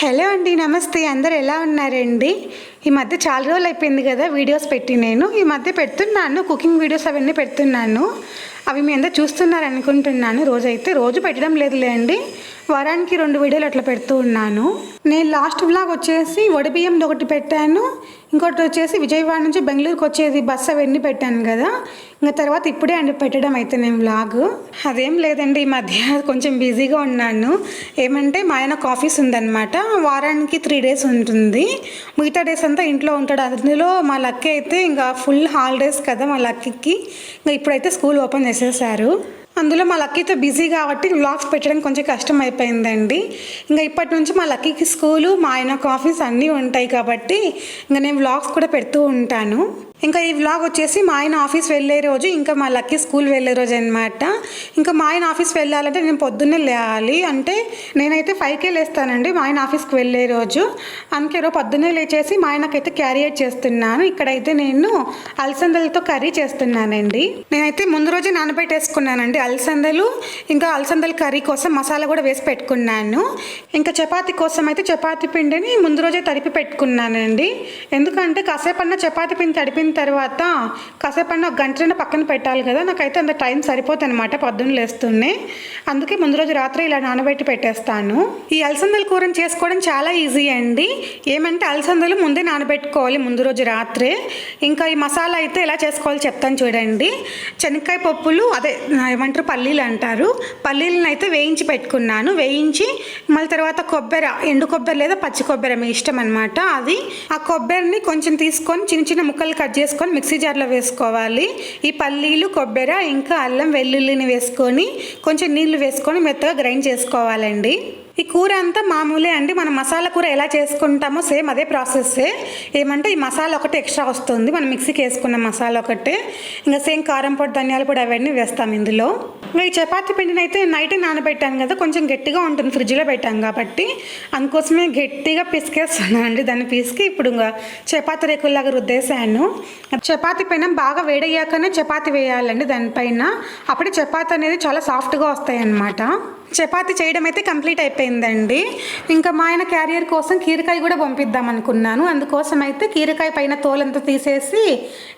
Hello అండి నమస్తే. అందరు ఎలా ఉన్నారండి? ఈ మధ్య చాలా రోజులు అయిపోయింది కదా వీడియోస్ పెట్టి నేను. ఈ మధ్య పెడుతున్నాను కుకింగ్ వీడియోస్ అవన్నీ పెడుతున్నాను. అవి మీ అందరు చూస్తున్నారు అనుకుంటున్నాను రోజైతే రోజు పెట్టడం లేదులే అండి. వారానికి రెండు వీడియోలు అట్లా పెడుతూ ఉన్నాను. నేను లాస్ట్ బ్లాగ్ వచ్చేసి వడిబియ్యం ఒకటి పెట్టాను. ఇంకోటి వచ్చేసి విజయవాడ నుంచి బెంగళూరుకి వచ్చేది బస్సు అవన్నీ పెట్టాను కదా. ఇంకా తర్వాత ఇప్పుడే అండి పెట్టడం అయితే నేను బ్లాగ్ అదేం లేదండి ఈ మధ్య కొంచెం బిజీగా ఉన్నాను. ఏమంటే మా ఆయనకు ఆఫీస్ ఉందన్నమాట. వారానికి త్రీ డేస్ ఉంటుంది. మిగతా డేస్ అంతా ఇంట్లో ఉంటాడు. అందులో మా లక్కీ అయితే ఇంకా ఫుల్ హాలిడేస్ కదా మా లక్కీకి. ఇంకా ఇప్పుడైతే స్కూల్ ఓపెన్ చేసేసారు. అందులో మా లక్కీతో బిజీ కాబట్టి వ్లాగ్స్ పెట్టడం కొంచెం కష్టం అయిపోయిందండి ఇంకా ఇప్పటి నుంచి మా లక్కీకి స్కూలు మా ఆయనకు ఆఫీస్ అన్నీ ఉంటాయి కాబట్టి ఇంకా నేను వ్లాగ్స్ కూడా పెడుతూ ఉంటాను. ఇంకా ఈ వ్లాగ్ వచ్చేసి మా ఆయన ఆఫీస్ వెళ్ళే రోజు ఇంకా మా లక్కీ స్కూల్ వెళ్ళే రోజు అనమాట ఇంకా మా ఆయన ఆఫీస్ వెళ్ళాలంటే నేను పొద్దున్నే లేవాలి. అంటే నేనైతే ఫైవ్కే లేస్తానండి మా ఆయన ఆఫీస్కి వెళ్ళే రోజు. అందుకే రోజు పొద్దున్నే లేచేసి మా ఆయనకైతే క్యారియర్ చేస్తున్నాను. ఇక్కడైతే నేను అలసందలతో కర్రీ చేస్తున్నానండి. నేనైతే ముందు రోజే నానబెట్టేసుకున్నానండి అలసందలు. ఇంకా అలసందల కర్రీ కోసం మసాలా కూడా వేసి పెట్టుకున్నాను. ఇంకా చపాతీ కోసం అయితే చపాతీ పిండిని ముందు రోజే తడిపి పెట్టుకున్నానండి. ఎందుకంటే కాసేపన్నా చపాతీ పిండి తర్వాత కాసేపన్నా ఒక గంటలైనా పక్కన పెట్టాలి కదా నాకైతే అంత టైం సరిపోతుంది అనమాట పొద్దున్న లేస్తుండే అందుకే ముందు రోజు రాత్రి ఇలా నానబెట్టి పెట్టేస్తాను. ఈ అలసందల కూరని చేసుకోవడం చాలా ఈజీ అండి. ఏమంటే అలసందలు ముందే నానబెట్టుకోవాలి ముందు రోజు రాత్రే. ఇంకా ఈ మసాలా అయితే ఎలా చేసుకోవాలో చెప్తాను చూడండి. శనక్కాయ పప్పులు అదే ఏమంటారు పల్లీలు అంటారు. పల్లీలను అయితే వేయించి పెట్టుకున్నాను. వేయించి మళ్ళీ తర్వాత కొబ్బరి ఎండు కొబ్బరి లేదా పచ్చి కొబ్బరి మీ ఇష్టం అనమాట అది ఆ కొబ్బరిని కొంచెం తీసుకొని చిన్న చిన్న ముక్కలు కట్ చేసుకొని మిక్సీ జార్లో వేసుకోవాలి. ఈ పల్లీలు కొబ్బరి ఇంకా అల్లం వెల్లుల్లిని వేసుకొని కొంచెం నీళ్ళు వేసుకొని మెత్తగా గ్రైండ్ చేసుకోవాలండి. ఈ కూర అంతా మామూలే అండి. మనం మసాలా కూర ఎలా చేసుకుంటామో సేమ్ అదే ప్రాసెస్సే ఏమంటే ఈ మసాలా ఒకటి ఎక్స్ట్రా వస్తుంది. మనం మిక్సీకి వేసుకున్న మసాలా ఒకటే ఇంకా సేమ్ కారం పొడి ధనియాల పొడి అవన్నీ వేస్తాం ఇందులో. ఇంకా ఈ చపాతీ పిండిని అయితే నైట్ నానబెట్టాను కదా కొంచెం గట్టిగా ఉంటుంది ఫ్రిడ్జ్లో పెట్టాం కాబట్టి. అందుకోసమే గట్టిగా పిసికేస్తున్నాను అండి దాన్ని పిసికి. ఇప్పుడు ఇంకా చపాతీ రేకుల్లాగా రుద్దేశాను. చపాతీ పైన బాగా వేడయ్యాకనే చపాతీ వేయాలండి దానిపైన. అప్పుడే చపాతీ అనేది చాలా సాఫ్ట్గా వస్తాయి అన్నమాట చపాతి చేయడం అయితే కంప్లీట్ అయిపోయిందండి. ఇంకా మా ఆయన క్యారియర్ కోసం కీరకాయ కూడా పంపిద్దాం అనుకున్నాను. అందుకోసం అయితే కీరకాయ పైన తోలంతా తీసేసి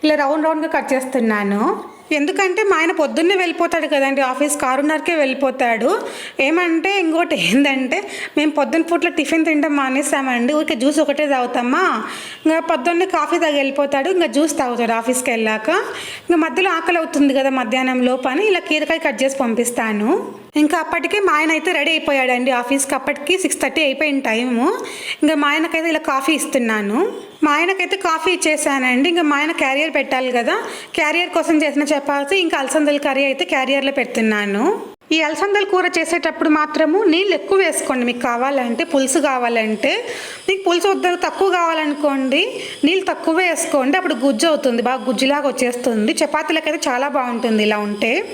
ఇలా రౌండ్ రౌండ్గా కట్ చేస్తున్నాను. ఎందుకంటే మా ఆయన పొద్దున్నే వెళ్ళిపోతాడు కదండి ఆఫీస్ కారున్నరకే వెళ్ళిపోతాడు. ఏమంటే ఇంకోటి ఏంటంటే మేము పొద్దున్న పూట్ల టిఫిన్ తినడం మానేసామండి ఊరికే జ్యూస్ ఒకటే తాగుతామా? ఇంకా పొద్దున్నే కాఫీ తాగి వెళ్ళిపోతాడు ఇంకా జ్యూస్ తాగుతాడు ఆఫీస్కి వెళ్ళాక. ఇంకా మధ్యలో ఆకలి అవుతుంది కదా మధ్యాహ్నం లోపని ఇలా కీరకాయ కట్ చేసి పంపిస్తాను. ఇంకా అప్పటికే మా ఆయన అయితే రెడీ అయిపోయాడండి ఆఫీస్కి అప్పటికి సిక్స్ థర్టీ అయిపోయిన టైము. ఇంకా మా ఆయనకైతే ఇలా కాఫీ ఇస్తున్నాను. మా ఆయనకైతే కాఫీ ఇచ్చేసానండి. ఇంకా మా ఆయన క్యారియర్ పెట్టాలి కదా. క్యారియర్ కోసం చేసిన చపాతి ఇంకా అలసందల కర్రీ అయితే క్యారియర్లో పెడుతున్నాను. ఈ అలసందల కూర చేసేటప్పుడు మాత్రము నీళ్ళు ఎక్కువ వేసుకోండి. మీకు కావాలంటే పులుసు కావాలంటే. మీకు పులుసు వద్దరు తక్కువ కావాలనుకోండి నీళ్ళు తక్కువ వేసుకోండి. అప్పుడు గుజ్జు అవుతుంది. బాగా గుజ్జులాగా వచ్చేస్తుంది. చపాతీలకైతే చాలా బాగుంటుంది ఇలా ఉంటే.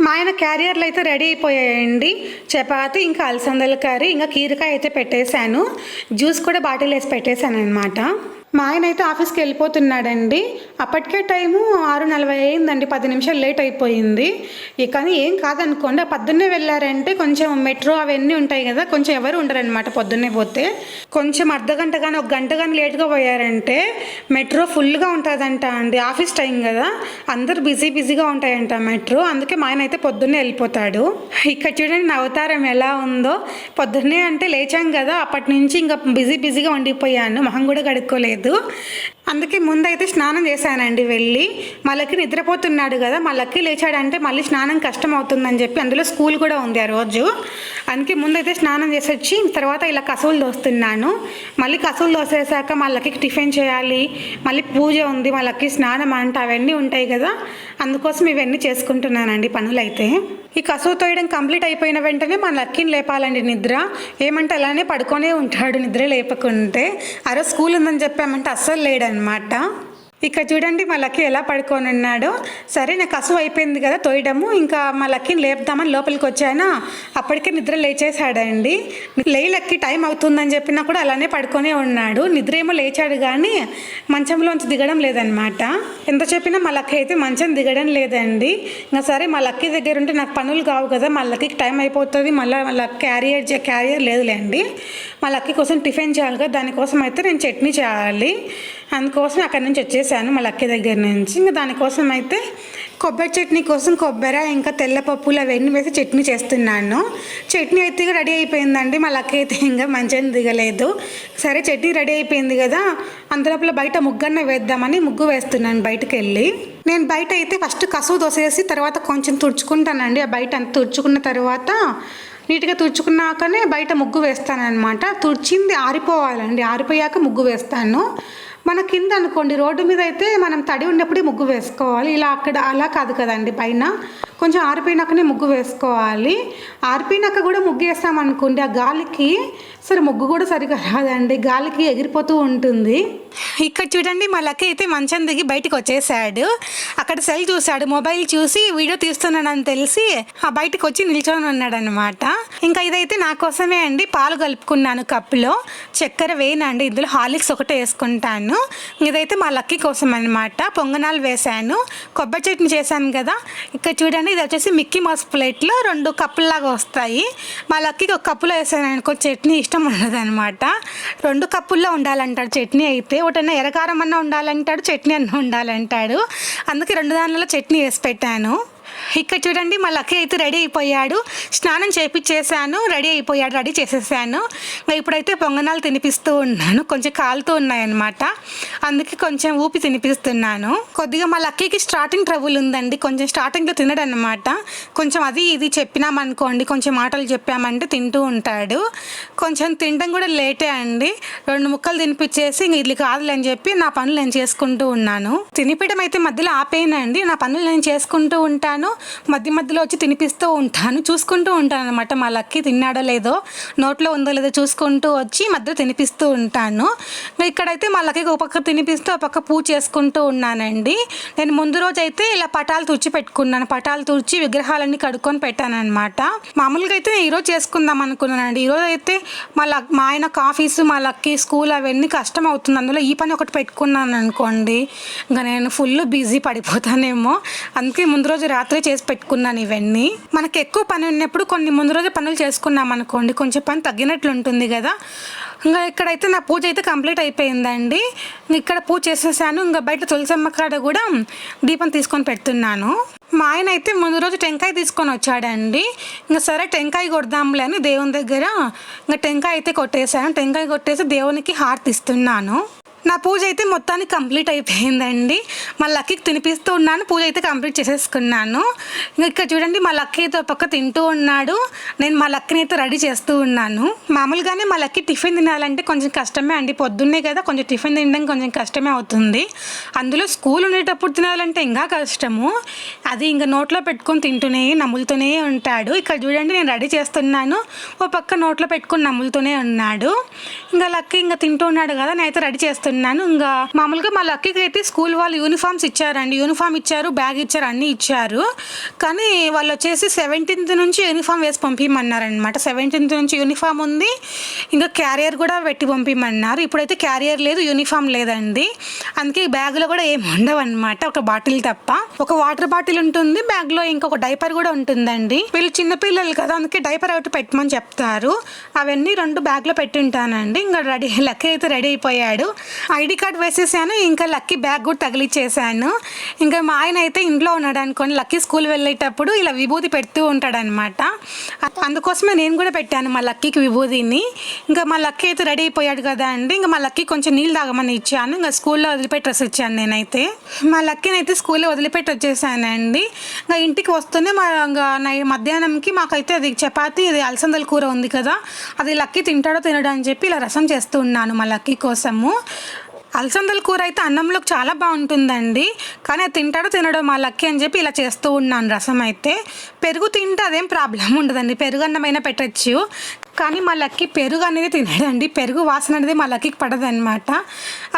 మా ఆయన క్యారియర్లు అయితే రెడీ అయిపోయాయండి. చపాతి ఇంకా అలసందల కర్రీ ఇంకా కీరకాయ అయితే పెట్టేశాను. జ్యూస్ కూడా బాటిల్ వేసి పెట్టేశాను అనమాట మా ఆయన అయితే ఆఫీస్కి వెళ్ళిపోతున్నాడండి. అప్పటికే టైము ఆరు నలభై అయిందండి. పది నిమిషాలు లేట్ అయిపోయింది. ఇక కానీ ఏం కాదనుకోండి. ఆ పొద్దున్నే వెళ్ళారంటే కొంచెం మెట్రో అవన్నీ ఉంటాయి కదా కొంచెం ఎవరు ఉండరనమాట పొద్దున్నే పోతే. కొంచెం అర్ధ గంట కానీ ఒక గంట కానీ లేట్గా పోయారంటే మెట్రో ఫుల్గా ఉంటుందంట అండి. ఆఫీస్ టైం కదా. అందరూ బిజీ బిజీగా ఉంటాయంట మెట్రో. అందుకే మా ఆయన అయితే పొద్దున్నే వెళ్ళిపోతాడు. ఇక్కడ చూడండి నా అవతారం ఎలా ఉందో. పొద్దున్నే అంటే లేచాం కదా. అప్పటి నుంచి ఇంకా బిజీ బిజీగా ఉండిపోయాను. మొహం కూడా కడుక్కోలేదు. YouTube. అందుకే ముందైతే స్నానం చేశానండి వెళ్ళి. మళ్ళీ నిద్రపోతున్నాడు కదా మళ్ళీ లేచాడంటే మళ్ళీ స్నానం కష్టం అవుతుందని చెప్పి అందులో స్కూల్ కూడా ఉంది ఆ రోజు. అందుకే ముందైతే స్నానం చేసి వచ్చి తర్వాత ఇలా కసువులు దోస్తున్నాను. మళ్ళీ కసువులు దోసేసాక మళ్ళకి టిఫిన్ చేయాలి మళ్ళీ పూజ ఉంది మళ్ళక్కి స్నానం అంట అవన్నీ ఉంటాయి కదా అందుకోసం ఇవన్నీ చేసుకుంటున్నానండి పనులైతే. ఈ కసువు తోయడం కంప్లీట్ అయిపోయిన వెంటనే మా లక్కీని లేపాలండి నిద్ర. ఏమంటే అలానే పడుకొనే ఉంటాడు నిద్ర లేపకుంటే. ఆ రోజు స్కూల్ ఉందని చెప్పామంటే అస్సలు అనమాట ఇక్కడ చూడండి మా లక్కీ ఎలా పడుకొని ఉన్నాడో. సరే నాకు కసువు అయిపోయింది కదా తోయడము. ఇంకా మా లక్కీని లేపుదామని లోపలికి వచ్చానా? అప్పటికే నిద్ర లేచేసాడండి లే లక్కీ టైం అవుతుందని చెప్పినా కూడా అలానే పడుకొనే ఉన్నాడు. నిద్ర ఏమో లేచాడు కానీ మంచంలోంచి దిగడం లేదనమాట ఎంత చెప్పినా మా లక్కీ అయితే మంచం దిగడం లేదండి. ఇంకా సరే మా లక్కీ దగ్గర ఉంటే నాకు పనులు కావు కదా మా లక్కీకి టైం అయిపోతుంది మళ్ళీ మళ్ళీ క్యారియర్ క్యారియర్ లేదులేండి. మా లక్కీ కోసం టిఫిన్ చేయాలి కదా దానికోసం అయితే నేను చట్నీ చేయాలి. అందుకోసం అక్కడి నుంచి వచ్చేసాను మా లక్కీ దగ్గర నుంచి. ఇంకా దానికోసం అయితే కొబ్బరి చట్నీ కోసం కొబ్బరి ఇంకా తెల్లపప్పులు అవన్నీ వేసి చట్నీ చేస్తున్నాను. చట్నీ అయితే రెడీ అయిపోయిందండి. మా లక్క అయితే ఇంకా మంచిగా దిగలేదు. సరే చట్నీ రెడీ అయిపోయింది కదా అందులోపల బయట ముగ్గన్న వేద్దామని ముగ్గు వేస్తున్నాను బయటకు వెళ్ళి నేను బయట అయితే ఫస్ట్ కసువు దోసేసి తర్వాత కొంచెం తుడుచుకుంటానండి. ఆ బయట అంత తుడుచుకున్న తర్వాత నీట్గా తుడుచుకున్నాకనే బయట ముగ్గు వేస్తానమాట తుడిచింది ఆరిపోవాలండి. ఆరిపోయాక ముగ్గు వేస్తాను. మన కింద అనుకోండి రోడ్డు మీద అయితే మనం తడి ఉన్నప్పుడే ముగ్గు వేసుకోవాలి. ఇలా అక్కడ అలా కాదు కదండి పైన. కొంచెం ఆరిపోయినాకనే ముగ్గు వేసుకోవాలి. ఆరిపోయినాక కూడా ముగ్గు వేస్తామనుకోండి ఆ గాలికి సరే ముగ్గు కూడా సరిగా రాదండి. గాలికి ఎగిరిపోతూ ఉంటుంది. ఇక్కడ చూడండి మా లక్కీ అయితే మంచం దిగి బయటకు వచ్చేసాడు. అక్కడ సెల్ చూశాడు మొబైల్ చూసి వీడియో తీస్తున్నానని తెలిసి ఆ బయటకు వచ్చి నిల్చొని ఉన్నాడు అనమాట ఇంకా ఇదైతే నా కోసమే అండి పాలు కలుపుకున్నాను కప్పులో. చక్కెర వేయనండి ఇందులో హార్లిక్స్ ఒకటే వేసుకుంటాను. ఇదైతే మా లక్కీ కోసం అనమాట పొంగనాలు వేశాను. కొబ్బరి చట్నీ చేశాను కదా. ఇక్కడ చూడండి ఇది వచ్చేసి మిక్కీ మౌస్ ప్లేట్లో రెండు కప్పుల్లాగా వస్తాయి. మా లక్కీకి ఒక కప్పులో వేసాను అనుకో చట్నీ ఇష్టం ఉండదు అనమాట రెండు కప్పుల్లో ఉండాలంటాడు చట్నీ అయితే. ఒకటన్నా ఎరకారం అన్న ఉండాలంటాడు చట్నీ అన్న ఉండాలంటాడు. అందుకే రెండు దానిలో చట్నీ వేసి పెట్టాను. ఇక్కడ చూడండి మా లక్కీ అయితే రెడీ అయిపోయాడు. స్నానం చేపించేసాను రెడీ అయిపోయాడు రెడీ చేసేసాను. ఇప్పుడైతే పొంగనాలు తినిపిస్తూ ఉన్నాను. కొంచెం కాలుతూ ఉన్నాయన్నమాట. అందుకే కొంచెం ఊపి తినిపిస్తున్నాను. కొద్దిగా మా లక్కీకి స్టార్టింగ్ ట్రబుల్ ఉందండి. కొంచెం స్టార్టింగ్లో తినడనమాట కొంచెం అది ఇది చెప్పినామనుకోండి కొంచెం మాటలు చెప్పామంటే తింటూ ఉంటాడు. కొంచెం తినడం కూడా లేటే అండి. రెండు ముక్కలు తినిపించేసి ఇంక ఇది కాదులే అని చెప్పి నా పనులు నేను చేసుకుంటూ ఉన్నాను. తినిపించడం అయితే మధ్యలో ఆపేయనండి. నా పనులు నేను చేసుకుంటూ ఉంటాను. మధ్య మధ్యలో వచ్చి తినిపిస్తూ ఉంటాను. చూసుకుంటూ ఉంటాను అనమాట మా లక్కీ తిన్నాడో లేదో నోట్లో ఉందో లేదో చూసుకుంటూ వచ్చి మధ్యలో తినిపిస్తూ ఉంటాను. ఇక్కడైతే మా లక్కీకి ఒక పక్క తినిపిస్తూ ఒక పక్క పూజ చేసుకుంటూ ఉన్నానండి. నేను ముందు రోజు అయితే ఇలా పటాలు తుడిచి పెట్టుకున్నాను. పటాలు తుడిచి విగ్రహాలన్నీ కడుక్కొని పెట్టాను అనమాట మామూలుగా అయితే నేను ఈరోజు చేసుకుందాం అనుకున్నానండి. ఈరోజు అయితే మా లక్ మా ఆయన కాఫీస్ మా లక్కీ స్కూల్ అవన్నీ కష్టం అవుతుంది. అందులో ఈ పని ఒకటి పెట్టుకున్నాను అనుకోండి ఇంకా నేను ఫుల్ బిజీ పడిపోతానేమో. అందుకే ముందు రోజు రాత్రి చేసి పెట్టుకున్నాను ఇవన్నీ. మనకి ఎక్కువ పని ఉన్నప్పుడు కొన్ని ముందు రోజు పనులు చేసుకున్నాం అనుకోండి కొంచెం పని తగ్గినట్లు ఉంటుంది కదా. ఇంకా ఇక్కడైతే నా పూజ అయితే కంప్లీట్ అయిపోయిందండి. ఇక్కడ పూజ చేసేసాను ఇంకా బయట తులసమ్మ కాడ కూడా దీపం తీసుకొని పెడుతున్నాను. మా ఆయన అయితే ముందు రోజు టెంకాయ తీసుకొని వచ్చాడండి. ఇంకా సరే టెంకాయ కొడదాంలే అని దేవుని దగ్గర ఇంకా టెంకాయ అయితే కొట్టేశాను. టెంకాయ కొట్టేసి దేవునికి హారతి ఇస్తున్నాను. నా పూజ అయితే మొత్తానికి కంప్లీట్ అయిపోయిందండి. మా లక్కీకి తినిపిస్తూ ఉన్నాను పూజ అయితే కంప్లీట్ చేసేసుకున్నాను. ఇంకా ఇక్కడ చూడండి మా లక్కీ అయితే ఒక పక్క తింటూ ఉన్నాడు. నేను మా లక్కీని అయితే రెడీ చేస్తూ ఉన్నాను. మామూలుగానే మా లక్కీ టిఫిన్ తినాలంటే కొంచెం కష్టమే అండి. పొద్దున్నే కదా కొంచెం టిఫిన్ తినడం కొంచెం కష్టమే అవుతుంది. అందులో స్కూల్ ఉండేటప్పుడు తినాలంటే ఇంకా కష్టము. అది ఇంకా నోట్లో పెట్టుకొని తింటూనే నములుతూనే ఉంటాడు. ఇక్కడ చూడండి నేను రెడీ చేస్తున్నాను. ఓ పక్క నోట్లో పెట్టుకొని నములుతూనే ఉన్నాడు. ఇంకా లక్కీ ఇంకా తింటూ ఉన్నాడు కదా నేనైతే రెడీ చేస్తున్నాను. ఇంకా మామూలుగా మా లక్కీకి అయితే స్కూల్ వాళ్ళు యూనిఫామ్స్ ఇచ్చారండి. యూనిఫామ్ ఇచ్చారు బ్యాగ్ ఇచ్చారు అన్నీ ఇచ్చారు. కానీ వాళ్ళు వచ్చేసి సెవెంటీన్త్ నుంచి యూనిఫామ్ వేసి పంపించమన్నారనమాట సెవెంటీన్త్ నుంచి యూనిఫామ్ ఉంది. ఇంకా క్యారియర్ కూడా పెట్టి పంపించమన్నారు ఇప్పుడైతే క్యారియర్ లేదు యూనిఫామ్ లేదండి. అందుకే ఈ బ్యాగ్లో కూడా ఏమి ఉండవన్నమాట. ఒక బాటిల్ తప్ప. ఒక వాటర్ బాటిల్ ఉంటుంది. బ్యాగ్లో ఇంకొక డైపర్ కూడా ఉంటుందండి. వీళ్ళు చిన్నపిల్లలు కదా అందుకే డైపర్ ఒకటి పెట్టమని చెప్తారు. అవన్నీ రెండు బ్యాగ్లో పెట్టి ఉంటానండి ఇంకా రెడీ లక్క అయితే రెడీ అయిపోయాడు. ఐడి కార్డ్ వేసేసాను ఇంకా లక్కీ బ్యాగ్ కూడా తగిలిచ్చేసాను. ఇంకా మా ఆయన అయితే ఇంట్లో ఉన్నాడు అనుకోండి లక్కీ స్కూల్ వెళ్ళేటప్పుడు ఇలా విభూతి పెడుతూ ఉంటాడనమాట. అందుకోసమే నేను కూడా పెట్టాను మా లక్కీకి విభూతిని. ఇంకా మా లక్కీ అయితే రెడీ అయిపోయాడు కదా అండి ఇంకా మా లక్కీ కొంచెం నీళ్ళు తాగమని ఇచ్చాను ఇంకా స్కూల్లో వదిలిపెట్టి డ్రెస్ ఇచ్చాను నేనైతే. మా లక్కీని అయితే స్కూల్లో వదిలిపెట్టి వచ్చేసానండి. ఇంకా ఇంటికి వస్తూనే మా ఇంకా నై మధ్యాహ్నంకి మాకైతే అది చపాతి ఇది అలసందల కూర ఉంది కదా అది లక్కీ తింటాడో తినడో అని చెప్పి ఇలా రసం చేస్తూ ఉన్నాను మా లక్కీ కోసము. అలసందల కూర అయితే అన్నంలోకి చాలా బాగుంటుందండి. కానీ అది తింటాడో తినడో మా లక్కీ అని చెప్పి ఇలా చేస్తూ ఉన్నాను రసం అయితే. పెరుగు తింటే అదేం ప్రాబ్లం ఉండదండి. పెరుగు అన్నమైనా పెట్టచ్చు. కానీ మా లక్కీ పెరుగు అనేది తినడండి పెరుగు వాసన అనేది మా లక్కీకి పడదనమాట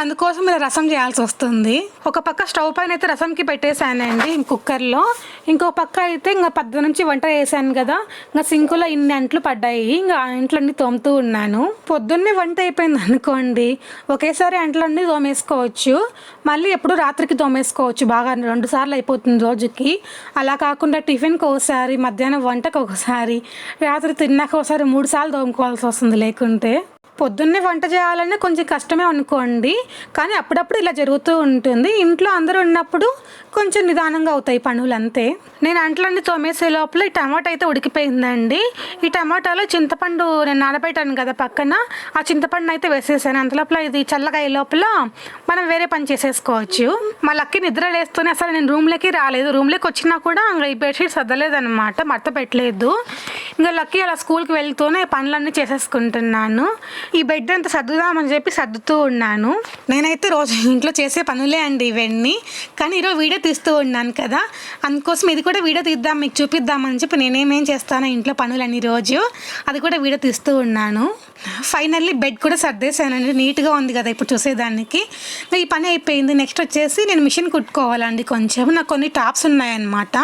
అందుకోసం ఇలా రసం చేయాల్సి వస్తుంది. ఒక పక్క స్టవ్ పైన అయితే రసంకి పెట్టేశానండి కుక్కర్లో. ఇంకో పక్క అయితే ఇంకా పద్దు నుంచి వంట చేశాను కదా. ఇంకా సింకులో ఇన్ని అంట్లు పడ్డాయి. ఇంకా ఇంట్లో అంట్లన్నీ తోముతూ ఉన్నాను. పొద్దున్నే వంట అయిపోయింది అనుకోండి. ఒకేసారి అంట్లన్నీ తోమేసుకోవచ్చు. మళ్ళీ ఎప్పుడు రాత్రికి తోమేసుకోవచ్చు. బాగా రెండు సార్లు అయిపోతుంది రోజుకి. అలా కాకుండా టిఫిన్కి ఒకసారి మధ్యాహ్నం వంటకు ఒకసారి రాత్రి తిన్నాక ఒకసారి మూడు సార్లు తోముకోవాల్సి వస్తుంది లేకుంటే పొద్దున్నే వంట చేయాలన్నా కొంచెం కష్టమే అనుకోండి కానీ అప్పుడప్పుడు ఇలా జరుగుతూ ఉంటుంది. ఇంట్లో అందరూ ఉన్నప్పుడు కొంచెం నిదానంగా అవుతాయి పనులు అంతే నేను అంట్లన్నీ తోమేసే లోపల ఈ టమాటా అయితే ఉడికిపోయిందండి. ఈ టమాటాలో చింతపండు నేను నానబెట్టాను కదా పక్కన ఆ చింతపండు అయితే వేసేసాను. అంత లోపల ఇది చల్లగా అయ్యే లోపల మనం వేరే పని చేసేసుకోవచ్చు. మా లక్కి నిద్ర లేస్తూనే అసలు నేను రూమ్లోకి రాలేదు. రూమ్లోకి వచ్చినా కూడా ఇంకా ఈ బెడ్షీట్ అనమాట మడత పెట్టలేదు. ఇంకా లక్కీ అలా స్కూల్కి వెళ్తూనే పనులన్నీ చేసేసుకుంటున్నాను. ఈ బెడ్ అంతా సర్దుదామని చెప్పి సర్దుతూ ఉన్నాను. నేనైతే రోజు ఇంట్లో చేసే పనులే అండి ఇవన్నీ. కానీ ఈరోజు వీడియో తీస్తూ ఉన్నాను కదా. అందుకోసం ఇది కూడా వీడియో తీద్దాం మీకు చూపిద్దామని చెప్పి నేనేమేం చేస్తాను ఇంట్లో పనులన్నీ రోజు. అది కూడా వీడియో తీస్తూ ఉన్నాను. ఫైనల్లీ బెడ్ కూడా సర్దేశానండి. నీట్గా ఉంది కదా ఇప్పుడు చూసేదానికి. ఇంకా ఈ పని అయిపోయింది. నెక్స్ట్ వచ్చేసి నేను మిషన్ కుట్టుకోవాలండి కొంచెం. నాకు కొన్ని టాప్స్ ఉన్నాయన్నమాట.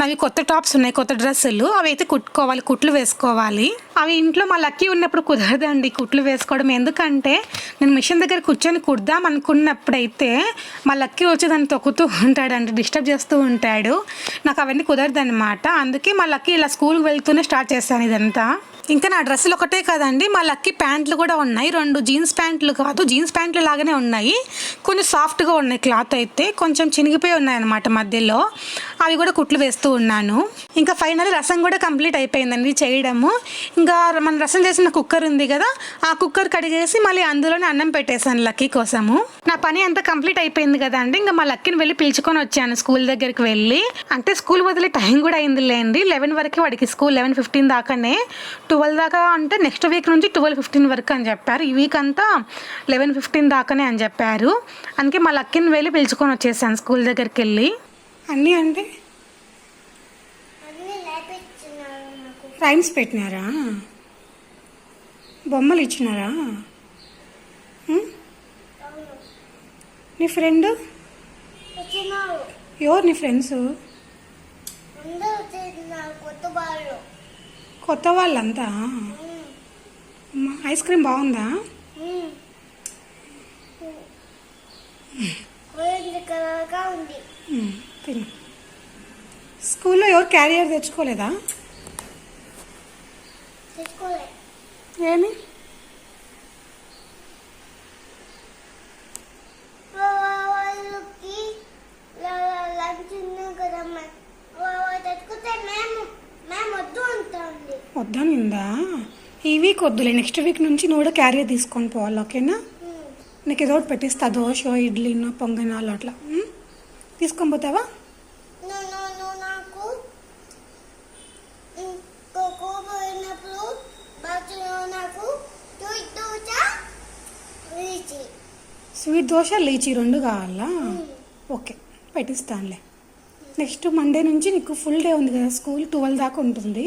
నావి కొత్త టాప్స్ ఉన్నాయి కొత్త డ్రెస్సులు. అవి అయితే కుట్టుకోవాలి కుట్లు వేసుకోవాలి. అవి ఇంట్లో మా లక్కీ ఉన్నప్పుడు కుదరదండి కుట్లు వేసుకోవడం. ఎందుకంటే నేను మిషన్ దగ్గర కూర్చొని కుడదాం అనుకున్నప్పుడైతే మా లక్కీ వచ్చి దాన్ని తొక్కుతూ ఉంటాడండి డిస్టర్బ్ చేస్తూ ఉంటాడు. నాకు అవన్నీ కుదరదన్నమాట. అందుకే మా లక్కీ ఇలా స్కూల్కి వెళ్తూనే స్టార్ట్ చేశాను ఇదంతా. ఇంకా నా డ్రెస్సులు ఒకటే కదండి. మా లక్కీ ప్యాంట్లు కూడా ఉన్నాయి. రెండు జీన్స్ ప్యాంట్లు కాదు జీన్స్ ప్యాంట్లు లాగానే ఉన్నాయి. కొంచెం సాఫ్ట్గా ఉన్నాయి క్లాత్ అయితే. కొంచెం చినిగిపోయి ఉన్నాయి అనమాట మధ్యలో. అవి కూడా కుట్లు వేస్తూ ఉన్నాను. ఇంకా ఫైనల్ రసం కూడా కంప్లీట్ అయిపోయిందండి చేయడము. ఇంకా మన రసం చేసిన కుక్కర్ ఉంది కదా ఆ కుక్కర్ కడిగేసి మళ్ళీ అందులోనే అన్నం పెట్టేశాను లక్కీ కోసము. నా పని అంతా కంప్లీట్ అయిపోయింది కదా అండి. ఇంకా మా లక్కీని వెళ్ళి పిలుచుకొని వచ్చాను స్కూల్ దగ్గరికి వెళ్ళి. అంటే స్కూల్ వదిలే టైం కూడా అయింది లేండి లెవెన్ వరకు వాడికి స్కూల్ లెవెన్ ఫిఫ్టీన్ దాకానే. టూ ట్వెల్వ్ దాకా అంటే నెక్స్ట్ వీక్ నుంచి ట్వెల్వ్ ఫిఫ్టీన్ వరకు అని చెప్పారు. ఈ వీక్ అంతా లెవెన్ ఫిఫ్టీన్ దాకానే అని చెప్పారు. అందుకే మా లక్కీని వెళ్ళి పిలుచుకొని వచ్చేసాను స్కూల్ దగ్గరికి వెళ్ళి. అన్నీ అంటే? అన్నీ నేర్పించినారు నాకు రైమ్స్ పెట్టినారా? బొమ్మలు ఇచ్చినారా? నీ ఫ్రెండ్? ఎవరు నీ ఫ్రెండ్స్? కొత్త వాళ్ళు కొత్త వాళ్ళంతా ఐస్ క్రీమ్ బాగుందా? తిను. స్కూల్లో ఎవరు క్యారియర్ తెచ్చుకోలేదా? తెచ్చుకోలే. ఏమి వాళ్ళకి లంచ్ ఉంది కదా మ- వాళ్ళు తెచ్చుకుంటే మేము మేము వద్దు అంటుంది వద్దనిందా ఈ వీక్ వద్దులే నెక్స్ట్ వీక్ నుంచి నువ్వు కూడా క్యారియర్ తీసుకొని పోవాలి ఓకేనా? నీకు ఏదో ఒకటి పెట్టిస్తా దోశ ఇడ్లీనో పొంగనాలు అట్లా? తీసుకొని పోతావా? Sweet dosa lychee. రెండు కావాలా? ఓకే పెట్టిస్తానులే. నెక్స్ట్ మండే నుంచి నీకు ఫుల్ డే ఉంది కదా స్కూల్ ట్వెల్వ్ దాకా ఉంటుంది.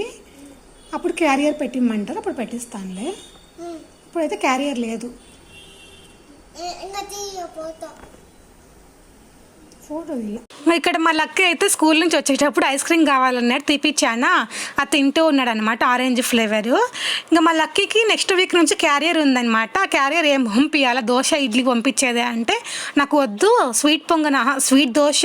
అప్పుడు క్యారియర్ పెట్టిమ్మంటారు అప్పుడు పెట్టిస్తానులే. ఇప్పుడైతే క్యారియర్ లేదు. ఫోటో ఇక్కడ మా లక్క అయితే స్కూల్ నుంచి వచ్చేటప్పుడు ఐస్ క్రీమ్ కావాలన్నాడు తీపిచ్చానా? అది తింటూ ఉన్నాడు అనమాట ఆరెంజ్ ఫ్లేవర్. ఇంకా మా లక్కీకి నెక్స్ట్ వీక్ నుంచి క్యారియర్ ఉందన్నమాట. ఆ క్యారియర్ ఏం పంపించాలా దోశ ఇడ్లీ పంపించేదే అంటే నాకు వద్దు స్వీట్ పొంగన స్వీట్ దోశ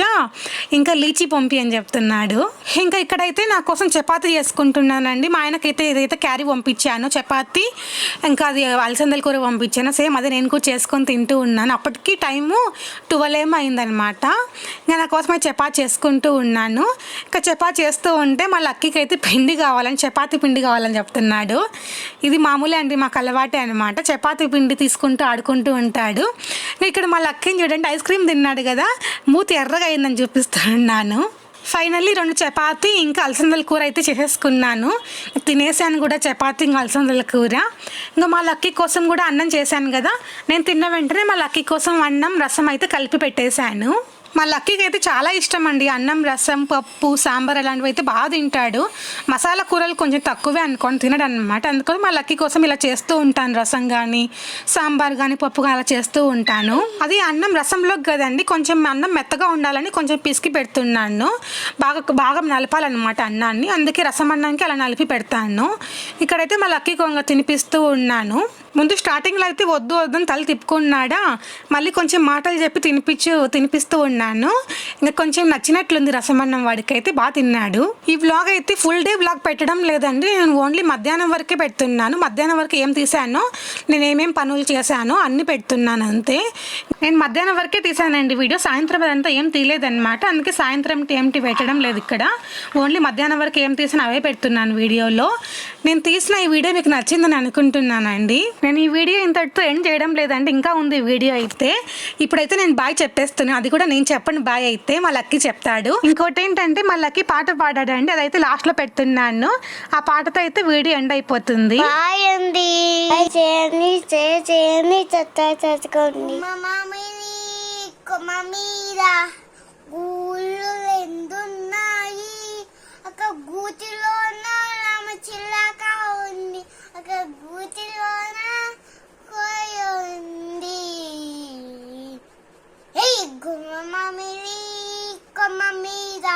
ఇంకా లీచీ పంపి అని చెప్తున్నాడు. ఇంకా ఇక్కడైతే నా కోసం చపాతీ చేసుకుంటున్నానండి. మా ఆయనకైతే ఏదైతే క్యారీ పంపించాను చపాతి ఇంకా అది అలసందల కూర పంపించాను సేమ్ అదే నేను కూడా చేసుకొని తింటూ ఉన్నాను. అప్పటికి టైము ట్వెల్వ్ ఏమో అయిందనమాట ఇంకా నా కోసం అయితే చపాతీ చేసుకుంటూ ఉన్నాను. ఇంకా చపాతి చేస్తూ ఉంటే మా లక్కీకి అయితే పిండి కావాలని చపాతీ పిండి కావాలని చెప్తున్నాడు. ఇది మామూలే అండి మాకు అలవాటే అనమాట చపాతీ పిండి తీసుకుంటూ ఆడుకుంటూ ఉంటాడు. ఇక్కడ మా లక్కీని చూడండి ఐస్ క్రీమ్ తిన్నాడు కదా. మూతి ఎర్రగా అయిందని చూపిస్తున్నాను. ఫైనల్లీ రెండు చపాతీ ఇంకా అలసందల కూర అయితే చేసేసుకున్నాను. తినేసాను కూడా చపాతి ఇంకా అలసందల కూర. ఇంకా మా లక్కీ కోసం కూడా అన్నం చేశాను కదా. నేను తిన్న వెంటనే మా లక్కీ కోసం అన్నం రసం అయితే కలిపి పెట్టేశాను. మా లక్కీకి అయితే చాలా ఇష్టం అండి అన్నం రసం పప్పు సాంబార్ అలాంటివి అయితే బాగా తింటాడు. మసాలా కూరలు కొంచెం తక్కువే అనుకొని తినడు అనమాట అందుకని మా లక్కీ కోసం ఇలా చేస్తూ ఉంటాను. రసం కానీ సాంబార్ కానీ పప్పు కానీ అలా చేస్తూ ఉంటాను. అది అన్నం రసంలో కదండి. కొంచెం అన్నం మెత్తగా ఉండాలని కొంచెం పిసికి పెడుతున్నాను. బాగా బాగా నలపాలన్నమాట అన్నాన్ని. అందుకే రసం అన్నానికి అలా నలిపి పెడతాను. ఇక్కడైతే మా లక్కీ కొంగ తినిపిస్తూ ఉన్నాను. ముందు స్టార్టింగ్లో అయితే వద్దు వద్దని తల తిప్పుకున్నాడా? మళ్ళీ కొంచెం మాటలు చెప్పి తినిపించు తినిపిస్తూ ఉన్నాను. ఇంకా కొంచెం నచ్చినట్లుంది రసమన్నం వాడికి అయితే బాగా తిన్నాడు. ఈ వ్లాగ్ అయితే ఫుల్ డే వ్లాగ్ పెట్టడం లేదండి. నేను ఓన్లీ మధ్యాహ్నం వరకే పెడుతున్నాను. మధ్యాహ్నం వరకు ఏం తీసానో నేను ఏమేం పనులు చేశానో అన్ని పెడుతున్నాను అంతే. నేను మధ్యాహ్నం వరకే తీసానండి వీడియో. సాయంత్రం అదంతా ఏం తీయలేదన్నమాట. అందుకే సాయంత్రం ఏంటి పెట్టడం లేదు ఇక్కడ. ఓన్లీ మధ్యాహ్నం వరకు ఏం తీసినా అవే పెడుతున్నాను వీడియోలో. నేను తీసిన ఈ వీడియో మీకు నచ్చిందని అనుకుంటున్నానండి. నేను ఈ వీడియో ఇంతటితో ఎండ్ చేయడం లేదండి ఇంకా ఉంది ఈ వీడియో అయితే. ఇప్పుడైతే నేను బాయ్ చెప్పేస్తున్నాను అది కూడా నేను చెప్పండి బాయ్ అయితే మా లక్కీ చెప్తాడు. ఇంకోటి ఏంటంటే మా లక్కీ పాట పాడాడండి అదైతే లాస్ట్లో పెడుతున్నాను. ఆ పాటతో అయితే వీడియో ఎండ్ అయిపోతుంది. బాయ్ అండి చేయండి చేయండి చేసుకోండి గూటిలోన కోయుంది హే గుమ్మ మిలి కొమ్మ మీద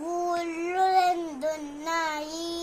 గుళ్ళు రెండున్నాయి